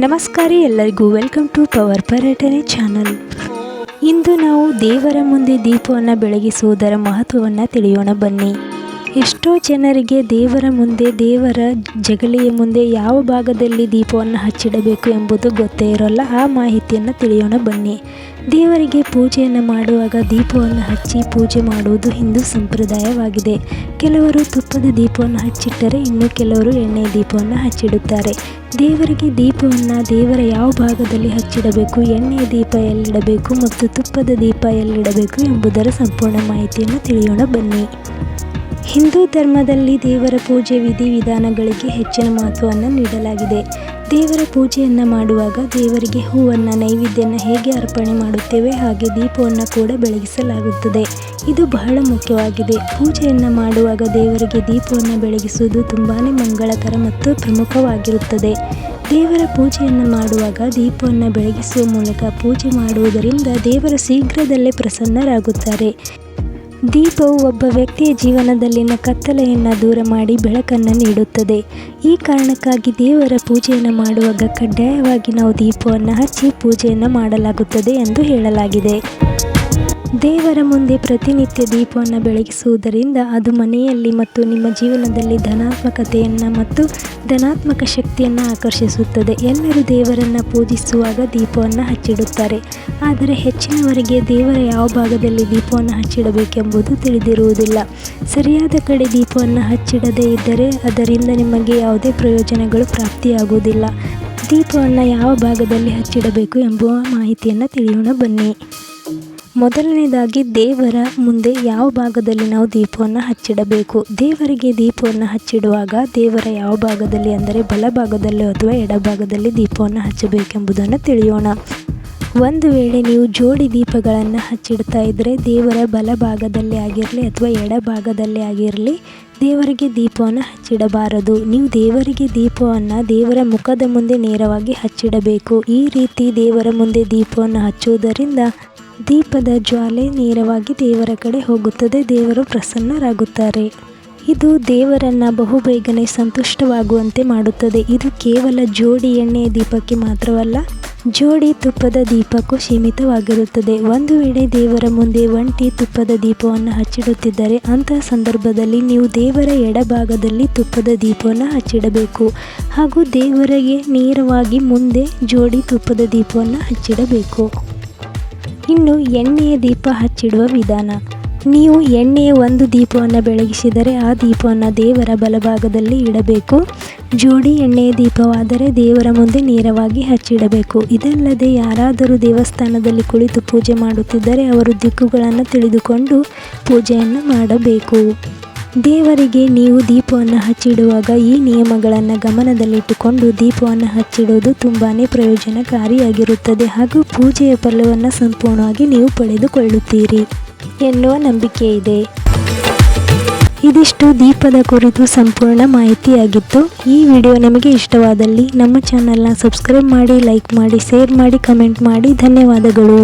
ನಮಸ್ಕಾರ ಎಲ್ಲರಿಗೂ. Welcome to power ಪರ್ಯಟನೆ ಚಾನಲ್ ಇಂದು ನಾವು ದೇವರ ಮುಂದೆ ದೀಪವನ್ನು ಬೆಳಗಿಸುವುದರ ಮಹತ್ವವನ್ನು ತಿಳಿಯೋಣ ಬನ್ನಿ. ಎಷ್ಟೋ ಜನರಿಗೆ ದೇವರ ಮುಂದೆ, ದೇವರ ಜಗಲಿಯ ಮುಂದೆ ಯಾವ ಭಾಗದಲ್ಲಿ ದೀಪವನ್ನು ಹಚ್ಚಿಡಬೇಕು ಎಂಬುದು ಗೊತ್ತೇ ಇರೋಲ್ಲ. ಆ ಮಾಹಿತಿಯನ್ನು ತಿಳಿಯೋಣ ಬನ್ನಿ. ದೇವರಿಗೆ ಪೂಜೆಯನ್ನು ಮಾಡುವಾಗ ದೀಪವನ್ನು ಹಚ್ಚಿ ಪೂಜೆ ಮಾಡುವುದು ಹಿಂದೂ ಸಂಪ್ರದಾಯವಾಗಿದೆ. ಕೆಲವರು ತುಪ್ಪದ ದೀಪವನ್ನು ಹಚ್ಚಿಟ್ಟರೆ ಇನ್ನು ಕೆಲವರು ಎಣ್ಣೆ ದೀಪವನ್ನು ಹಚ್ಚಿಡುತ್ತಾರೆ. ದೇವರಿಗೆ ದೀಪವನ್ನು ದೇವರ ಯಾವ ಭಾಗದಲ್ಲಿ ಹಚ್ಚಿಡಬೇಕು ಎಣ್ಣೆಯ ದೀಪ ಎಲ್ಲಿಡಬೇಕು ಮತ್ತು ತುಪ್ಪದ ದೀಪ ಎಲ್ಲಿಡಬೇಕು ಎಂಬುದರ ಸಂಪೂರ್ಣ ಮಾಹಿತಿಯನ್ನು ತಿಳಿಯೋಣ ಬನ್ನಿ. ಹಿಂದೂ ಧರ್ಮದಲ್ಲಿ ದೇವರ ಪೂಜೆ ವಿಧಿವಿಧಾನಗಳಿಗೆ ಹೆಚ್ಚಿನ ಮಹತ್ವವನ್ನು ನೀಡಲಾಗಿದೆ. ದೇವರ ಪೂಜೆಯನ್ನು ಮಾಡುವಾಗ ದೇವರಿಗೆ ಹೂವನ್ನು, ನೈವೇದ್ಯನ ಹೇಗೆ ಅರ್ಪಣೆ ಮಾಡುತ್ತೇವೆ ಹಾಗೆ ದೀಪವನ್ನು ಕೂಡ ಬೆಳಗಿಸಲಾಗುತ್ತದೆ. ಇದು ಬಹಳ ಮುಖ್ಯವಾಗಿದೆ. ಪೂಜೆಯನ್ನು ಮಾಡುವಾಗ ದೇವರಿಗೆ ದೀಪವನ್ನು ಬೆಳಗಿಸುವುದು ತುಂಬಾ ಮಂಗಳಕರ ಮತ್ತು ಪ್ರಮುಖವಾಗಿರುತ್ತದೆ. ದೇವರ ಪೂಜೆಯನ್ನು ಮಾಡುವಾಗ ದೀಪವನ್ನು ಬೆಳಗಿಸುವ ಮೂಲಕ ಪೂಜೆ ಮಾಡುವುದರಿಂದ ದೇವರು ಶೀಘ್ರದಲ್ಲೇ ಪ್ರಸನ್ನರಾಗುತ್ತಾರೆ. ದೀಪವು ಒಬ್ಬ ವ್ಯಕ್ತಿಯ ಜೀವನದಲ್ಲಿನ ಕತ್ತಲೆಯನ್ನು ದೂರ ಮಾಡಿ ಬೆಳಕನ್ನು ನೀಡುತ್ತದೆ. ಈ ಕಾರಣಕ್ಕಾಗಿ ದೇವರ ಪೂಜೆಯನ್ನು ಮಾಡುವಾಗ ಕಡ್ಡಾಯವಾಗಿ ನಾವು ದೀಪವನ್ನು ಹಚ್ಚಿ ಪೂಜೆಯನ್ನು ಮಾಡಲಾಗುತ್ತದೆ ಎಂದು ಹೇಳಲಾಗಿದೆ. ದೇವರ ಮುಂದೆ ಪ್ರತಿನಿತ್ಯ ದೀಪವನ್ನು ಬೆಳಗಿಸುವುದರಿಂದ ಅದು ಮನೆಯಲ್ಲಿ ಮತ್ತು ನಿಮ್ಮ ಜೀವನದಲ್ಲಿ ಧನಾತ್ಮಕತೆಯನ್ನು ಮತ್ತು ಧನಾತ್ಮಕ ಶಕ್ತಿಯನ್ನು ಆಕರ್ಷಿಸುತ್ತದೆ. ಎಲ್ಲರೂ ದೇವರನ್ನು ಪೂಜಿಸುವಾಗ ದೀಪವನ್ನು ಹಚ್ಚಿಡುತ್ತಾರೆ. ಆದರೆ ಹೆಚ್ಚಿನವರಿಗೆ ದೇವರ ಯಾವ ಭಾಗದಲ್ಲಿ ದೀಪವನ್ನು ಹಚ್ಚಿಡಬೇಕೆಂಬುದು ತಿಳಿದಿರುವುದಿಲ್ಲ. ಸರಿಯಾದ ಕಡೆ ದೀಪವನ್ನು ಹಚ್ಚಿಡದೇ ಇದ್ದರೆ ಅದರಿಂದ ನಿಮಗೆ ಯಾವುದೇ ಪ್ರಯೋಜನಗಳು ಪ್ರಾಪ್ತಿಯಾಗುವುದಿಲ್ಲ. ದೀಪವನ್ನು ಯಾವ ಭಾಗದಲ್ಲಿ ಹಚ್ಚಿಡಬೇಕು ಎಂಬುವ ಮಾಹಿತಿಯನ್ನು ತಿಳಿಯೋಣ ಬನ್ನಿ. ಮೊದಲನೇದಾಗಿ ದೇವರ ಮುಂದೆ ಯಾವ ಭಾಗದಲ್ಲಿ ನಾವು ದೀಪವನ್ನು ಹಚ್ಚಿಡಬೇಕು? ದೇವರಿಗೆ ದೀಪವನ್ನು ಹಚ್ಚಿಡುವಾಗ ದೇವರ ಯಾವ ಭಾಗದಲ್ಲಿ ಅಂದರೆ ಬಲಭಾಗದಲ್ಲಿ ಅಥವಾ ಎಡಭಾಗದಲ್ಲಿ ದೀಪವನ್ನು ಹಚ್ಚಬೇಕೆಂಬುದನ್ನು ತಿಳಿಯೋಣ. ಒಂದು ವೇಳೆ ನೀವು ಜೋಡಿ ದೀಪಗಳನ್ನು ಹಚ್ಚಿಡ್ತಾ ಇದ್ದರೆ ದೇವರ ಬಲಭಾಗದಲ್ಲಿ ಆಗಿರಲಿ ಅಥವಾ ಎಡಭಾಗದಲ್ಲಿ ಆಗಿರಲಿ ದೇವರಿಗೆ ದೀಪವನ್ನು ಹಚ್ಚಿಡಬಾರದು. ನೀವು ದೇವರಿಗೆ ದೀಪವನ್ನು ದೇವರ ಮುಖದ ಮುಂದೆ ನೇರವಾಗಿ ಹಚ್ಚಿಡಬೇಕು. ಈ ರೀತಿ ದೇವರ ಮುಂದೆ ದೀಪವನ್ನು ಹಚ್ಚುವುದರಿಂದ ದೀಪದ ಜ್ವಾಲೆ ನೇರವಾಗಿ ದೇವರ ಕಡೆ ಹೋಗುತ್ತದೆ, ದೇವರು ಪ್ರಸನ್ನರಾಗುತ್ತಾರೆ. ಇದು ದೇವರನ್ನು ಬಹುಬೇಗನೆ ಸಂತುಷ್ಟವಾಗುವಂತೆ ಮಾಡುತ್ತದೆ. ಇದು ಕೇವಲ ಜೋಡಿ ಎಣ್ಣೆಯ ದೀಪಕ್ಕೆ ಮಾತ್ರವಲ್ಲ, ಜೋಡಿ ತುಪ್ಪದ ದೀಪಕ್ಕೂ ಸೀಮಿತವಾಗಿರುತ್ತದೆ. ಒಂದು ವೇಳೆ ದೇವರ ಮುಂದೆ ಒಂಟಿ ತುಪ್ಪದ ದೀಪವನ್ನು ಹಚ್ಚಿಡುತ್ತಿದ್ದರೆ, ಅಂತಹ ಸಂದರ್ಭದಲ್ಲಿ ನೀವು ದೇವರ ಎಡಭಾಗದಲ್ಲಿ ತುಪ್ಪದ ದೀಪವನ್ನು ಹಚ್ಚಿಡಬೇಕು. ಹಾಗೂ ದೇವರಿಗೆ ನೇರವಾಗಿ ಮುಂದೆ ಜೋಡಿ ತುಪ್ಪದ ದೀಪವನ್ನು ಹಚ್ಚಿಡಬೇಕು. ಇನ್ನು ಎಣ್ಣೆಯ ದೀಪ ಹಚ್ಚಿಡುವ ವಿಧಾನ. ನೀವು ಎಣ್ಣೆಯ ಒಂದು ದೀಪವನ್ನು ಬೆಳಗಿಸಿದರೆ ಆ ದೀಪವನ್ನು ದೇವರ ಬಲಭಾಗದಲ್ಲಿ ಇಡಬೇಕು. ಜೋಡಿ ಎಣ್ಣೆಯ ದೀಪವಾದರೆ ದೇವರ ಮುಂದೆ ನೇರವಾಗಿ ಹಚ್ಚಿಡಬೇಕು. ಇದಲ್ಲದೆ ಯಾರಾದರೂ ದೇವಸ್ಥಾನದಲ್ಲಿ ಕುಳಿತು ಪೂಜೆ ಮಾಡುತ್ತಿದ್ದರೆ ಅವರು ದಿಕ್ಕುಗಳನ್ನು ತಿಳಿದುಕೊಂಡು ಪೂಜೆಯನ್ನು ಮಾಡಬೇಕು. ದೇವರಿಗೆ ನೀವು ದೀಪವನ್ನು ಹಚ್ಚಿಡುವಾಗ ಈ ನಿಯಮಗಳನ್ನು ಗಮನದಲ್ಲಿಟ್ಟುಕೊಂಡು ದೀಪವನ್ನು ಹಚ್ಚಿಡುವುದು ತುಂಬಾ ಪ್ರಯೋಜನಕಾರಿಯಾಗಿರುತ್ತದೆ ಹಾಗೂ ಪೂಜೆಯ ಫಲವನ್ನು ಸಂಪೂರ್ಣವಾಗಿ ನೀವು ಪಡೆದುಕೊಳ್ಳುತ್ತೀರಿ ಎನ್ನುವ ನಂಬಿಕೆ ಇದೆ. ಇದಿಷ್ಟು ದೀಪದ ಕುರಿತು ಸಂಪೂರ್ಣ ಮಾಹಿತಿಯಾಗಿತ್ತು. ಈ ವಿಡಿಯೋ ನಿಮಗೆ ಇಷ್ಟವಾದಲ್ಲಿ ನಮ್ಮ ಚಾನಲ್ನ ಸಬ್ಸ್ಕ್ರೈಬ್ ಮಾಡಿ, ಲೈಕ್ ಮಾಡಿ, ಶೇರ್ ಮಾಡಿ, ಕಮೆಂಟ್ ಮಾಡಿ. ಧನ್ಯವಾದಗಳು.